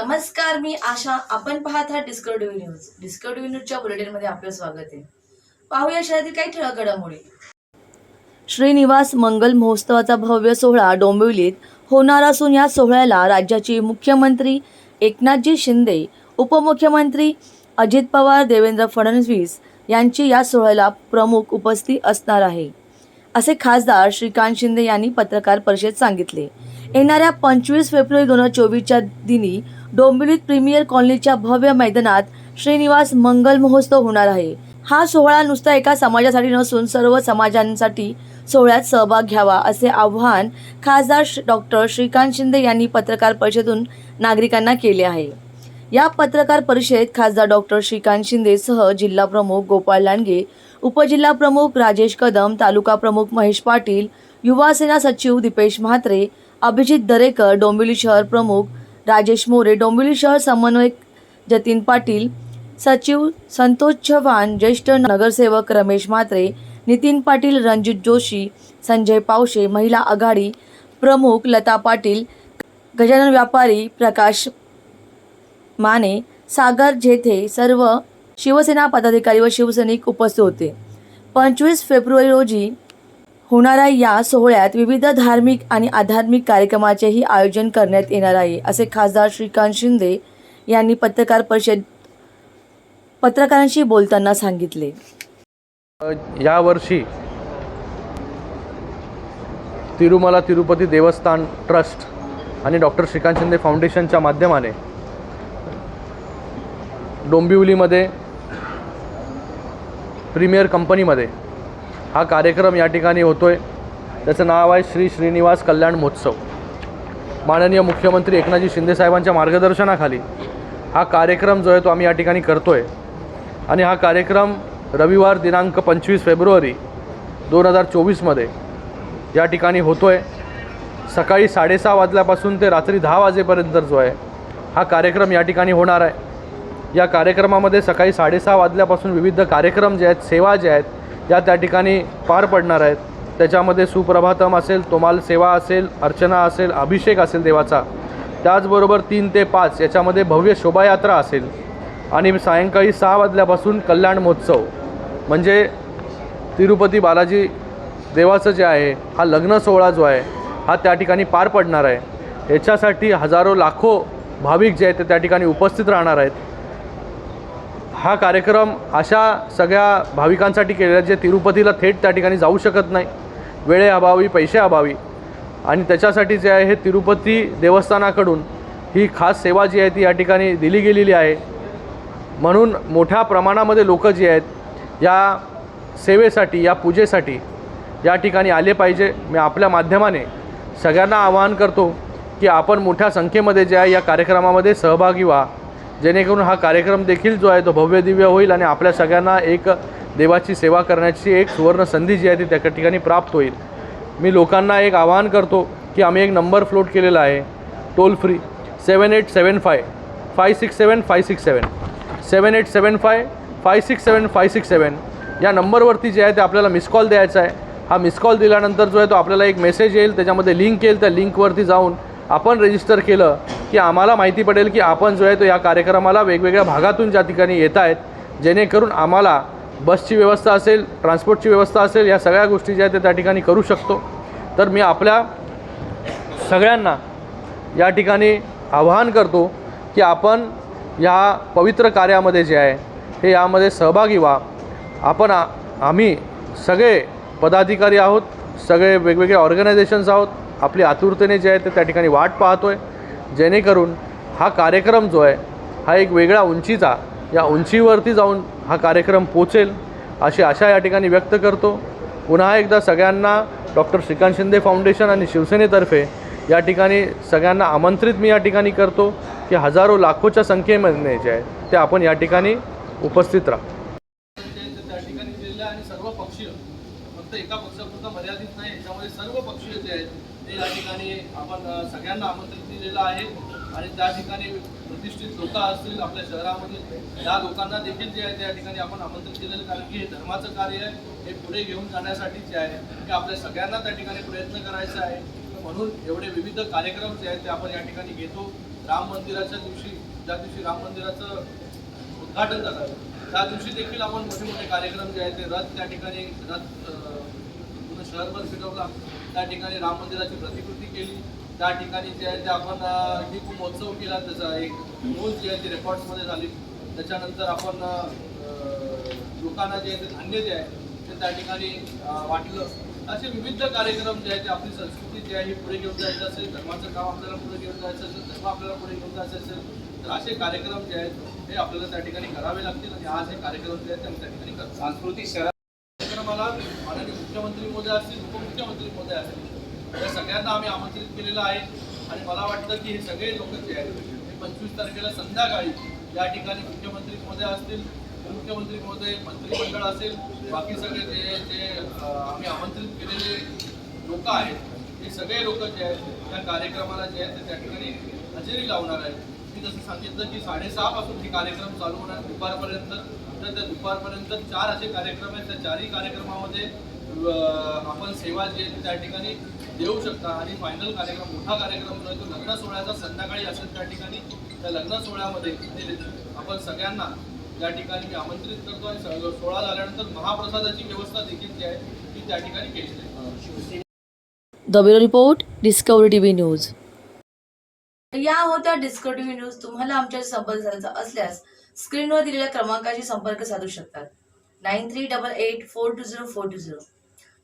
नमस्कार मी आशा. आपण पाहत आहात डिस्कवरी न्यूज डिस्कवरी न्यूजच्या बुलेटिनमध्ये आपलं स्वागत आहे. पाहूया शहरातील काही ठळक घडामोडी श्रीनिवास मंगल महोत्सवाचा भव्य सोहळा डोंबिवलीत होणार असून या सोहळ्याला राज्याचे मुख्यमंत्री एकनाथजी शिंदे उपमुख्यमंत्री अजित पवार देवेंद्र फडणवीस यांची या सोहळ्याला प्रमुख उपस्थिती असणार आहे. असे खासदार श्रीकांत शिंदे यांनी पत्रकार परिषदेत सांगितले. येणाऱ्या पंचवीस फेब्रुवारी दोन हजार चोवीसच्या दिनी डोंबिवलीत प्रीमियर कॉलनीच्या भव्य मैदानात श्रीनिवास मंगल महोत्सव होणार आहे. हा सोहळा नुसता एका समाजासाठी नसून सर्व समाजांसाठी सोहळ्यात सहभाग घ्यावा असे आवाहन खासदार डॉक्टर श्रीकांत शिंदे यांनी पत्रकार परिषदेतून नागरिकांना केले आहे. या पत्रकार परिषदेत खासदार डॉक्टर श्रीकांत शिंदेसह जिल्हा प्रमुख गोपाळ लांडगे उपजिल्हा प्रमुख राजेश कदम तालुका प्रमुख महेश पाटील युवासेना सचिव दीपेश म्हात्रे अभिजित दरेकर डोंबिवली शहर प्रमुख राजेश मोरे डोंबिवली शहर समन्वयक जतीन पाटील सचिव संतोष चव्हाण ज्येष्ठ नगरसेवक रमेश म्हात्रे नितीन पाटील रणजित जोशी संजय पावशे महिला आघाडी प्रमुख लता पाटील गजानन व्यापारी प्रकाश माने सागर जेथे सर्व शिवसेना पदाधिकारी व शिवसैनिक उपस्थित होते. पंचवीस फेब्रुवारी रोजी होणाऱ्या या सोहळ्यात विविध धार्मिक आणि आध्यात्मिक कार्यक्रमाचेही आयोजन करण्यात येणार आहे असे खासदार श्रीकांत शिंदे यांनी पत्रकार परिषद पत्रकारांशी बोलताना सांगितले. यावर्षी तिरुमला तिरुपती देवस्थान ट्रस्ट आणि डॉक्टर श्रीकांत शिंदे फाउंडेशनच्या माध्यमाने डोंबिवलीमध्ये प्रीमियर कंपनीमध्ये हा कार्यक्रम या ठिकाणी होतो आहे त्याचं नाव आहे श्री श्रीनिवास कल्याण महोत्सव. माननीय मुख्यमंत्री एकनाथजी शिंदेसाहेबांच्या मार्गदर्शनाखाली हा कार्यक्रम जो आहे तो आम्ही या ठिकाणी करतो आहे आणि हा कार्यक्रम रविवार दिनांक पंचवीस फेब्रुवारी दोन हजार चोवीसमध्ये या ठिकाणी होतो आहे सकाळी साडेसहा वाजल्यापासून ते रात्री दहा वाजेपर्यंत जो आहे हा कार्यक्रम या ठिकाणी होणार आहे. या कार्यक्रमामध्ये सकाळी साडेसहा वाजल्यापासून विविध कार्यक्रम जे आहेत सेवा ज्या आहेत या त्या ठिकाणी पार पडणार आहेत त्याच्यामध्ये सुप्रभातम असेल तोमाल सेवा असेल अर्चना असेल अभिषेक असेल देवाचा. त्याचबरोबर तीन ते पाच याच्यामध्ये भव्य शोभायात्रा असेल. आणि सायंकाळी सहा वाजल्यापासून कल्याण महोत्सव. म्हणजे तिरुपती बालाजी देवाचं जे आहे हा लग्न सोहळा जो आहे हा त्या ठिकाणी पार पडणार आहे. याच्यासाठी हजारो लाखो भाविक जे आहेत ते त्या ठिकाणी उपस्थित राहणार आहेत. हा कार्यक्रम अशा सगळ्या भाविकांसाठी केलेला जे तिरुपतीला थेट त्या ठिकाणी जाऊ शकत नाही. वेळेअभावी पैशाअभावी आणि त्याच्यासाठी जे आहे हे तिरुपती देवस्थानाकडून ही खास सेवा जी आहे ती या ठिकाणी दिली गेलेली आहे. म्हणून मोठ्या प्रमाणामध्ये लोक जी आहेत या सेवेसाठी या पूजेसाठी या ठिकाणी आले पाहिजे. मी आपल्या माध्यमाने सगळ्यांना आवाहन करतो की आपण मोठ्या संख्येमध्ये जे आहे या कार्यक्रमामध्ये सहभागी व्हा. जेणेकरून हा कार्यक्रम देखील जो आहे तो भव्य दिव्य होईल आणि आपल्या सगळ्यांना एक देवाची सेवा करण्याची एक सुवर्ण संधी जी आहे ती त्या ठिकाणी प्राप्त होईल. मी लोकांना एक आवाहन करतो की आम्ही एक नंबर फ्लोट केलेला आहे toll free seven eight seven five five six seven five six seven seven eight seven five five six seven five six seven या नंबरवरती जे आहे ते आपल्याला मिस कॉल द्यायचा आहे. हा मिस कॉल दिल्यानंतर जो आहे तो आपल्याला एक मेसेज येईल त्याच्यामध्ये लिंक येईल त्या लिंकवरती जाऊन आपण रजिस्टर केलं की आम्हाला माहिती पडेल की आपण जो आहे तो या कार्यक्रमाला वेगवेगळ्या भागातून ज्या ठिकाणी येत आहेत जेणेकरून आम्हाला बसची व्यवस्था असेल ट्रान्सपोर्टची व्यवस्था असेल या सगळ्या गोष्टी ज्या आहेत त्या ठिकाणी करू शकतो. तर मी आपल्या सगळ्यांना या ठिकाणी आवाहन करतो की आपण या पवित्र कार्यामध्ये जे आहे हे यामध्ये सहभागी व्हा. आपण आम्ही सगळे पदाधिकारी आहोत सगळे वेगवेगळे ऑर्गनायझेशन्स आहोत आपली आतुरतेने जे आहे ते त्या ठिकाणी वाट पाहतो आहे जेणेकरून हा कार्यक्रम जो आहे हा एक वेगळ्या उंचीचा या उंचीवरती जाऊन हा कार्यक्रम पोचेल अशी आशा या ठिकाणी व्यक्त करतो. पुन्हा एकदा सगळ्यांना डॉक्टर श्रीकांत शिंदे फाउंडेशन आणि शिवसेनेतर्फे या ठिकाणी सगळ्यांना आमंत्रित मी या ठिकाणी करतो की हजारो लाखोच्या संख्येमध्ये जे आहे ते आपण या ठिकाणी उपस्थित राहतो त्या ठिकाणी दिलेलं आहे आणि सर्व पक्षीय फक्त एका पक्षापुरता मर्यादित नाही. याच्यामध्ये सर्व पक्षीय जे आहेत ते या ठिकाणी आपण सगळ्यांना आमंत्रित दिलेलं आहे. आणि त्या ठिकाणी प्रतिष्ठित लोक असतील आपल्या शहरामधील या लोकांना देखील जे आहे त्या ठिकाणी आपण आमंत्रित केलेलं कारण की हे धर्माचं कार्य आहे. हे पुढे घेऊन जाण्यासाठी जे आहे ते आपल्या सगळ्यांना त्या ठिकाणी प्रयत्न करायचा आहे. म्हणून एवढे विविध कार्यक्रम जे आहेत ते आपण या ठिकाणी घेतो. राम मंदिराच्या दिवशी ज्या दिवशी राम मंदिराचं उद्घाटन झालं त्या दिवशी देखील आपण मोठे मोठे कार्यक्रम जे आहेत ते रथ त्या ठिकाणी रथ शहरभर फिरवला त्या ठिकाणी राम मंदिराची प्रतिकृती केली. त्या ठिकाणी जे आहे ते आपण दीप महोत्सव केला. त्याचा एक नोंद जी आहे ती रेकॉर्ड्समध्ये झाली. त्याच्यानंतर आपण लोकांना जे आहे ते धान्य जे आहे ते त्या ठिकाणी वाटलं. असे विविध कार्यक्रम जे आहे ते आपली संस्कृती जी आहे ही पुढे घेऊन जायचं असेल धर्माचं काम आपल्याला पुढे घेऊन जायचं असेल धर्म आपल्याला पुढे घेऊन जायचं असेल तर असे कार्यक्रम जे आहेत हे आपल्याला त्या ठिकाणी करावे लागतील. आणि आज हे कार्यक्रम जे आहेत ते त्या ठिकाणी करतो. सांस्कृतिक शहरात कार्यक्रमाला माननीय मुख्यमंत्री महोदय असतील उपमुख्यमंत्री महोदय असतील या सगळ्यांना आम्ही आमंत्रित केलेलं आहे. आणि मला वाटतं की हे सगळे लोक जे आहेत ते पंचवीस तारखेला संध्याकाळी या ठिकाणी मुख्यमंत्री महोदय असतील उपमुख्यमंत्री महोदय मंत्रिमंडळ असेल बाकी सगळे जे जे आम्ही आमंत्रित केलेले लोक आहेत हे सगळे लोक जे आहेत त्या कार्यक्रमाला जे आहेत ते त्या ठिकाणी हजेरी लावणार आहेत. मी जसं सांगितलं की साडेसहापासून हे कार्यक्रम चालू होणार दुपारपर्यंत. तर त्या दुपारपर्यंत चार असे कार्यक्रम आहेत त्या चारही कार्यक्रमामध्ये आपण सेवा जी त्या ठिकाणी देऊ शकता. आणि फायनल कार्यक्रम मोठा कार्यक्रम जो आहे तो लग्न सोहळ्याचा संध्याकाळी असेल त्या ठिकाणी त्या लग्न सोहळ्यामध्ये आपण सगळ्यांना या ठिकाणी मी आमंत्रित करतो आणि सोहळा झाल्यानंतर महाप्रसादाची व्यवस्था देखील जी आहे ती त्या ठिकाणी केली जाईल. The bureau report Discovery TV news. या होत्या डिस्कवरी टीव्ही न्यूज तुम्हाला आमच्याशी संपर्क साधायचा असल्यास स्क्रीनवर दिलेल्या क्रमांकाशी संपर्क साधू शकतात. Nine three double eight four two zero four two zero.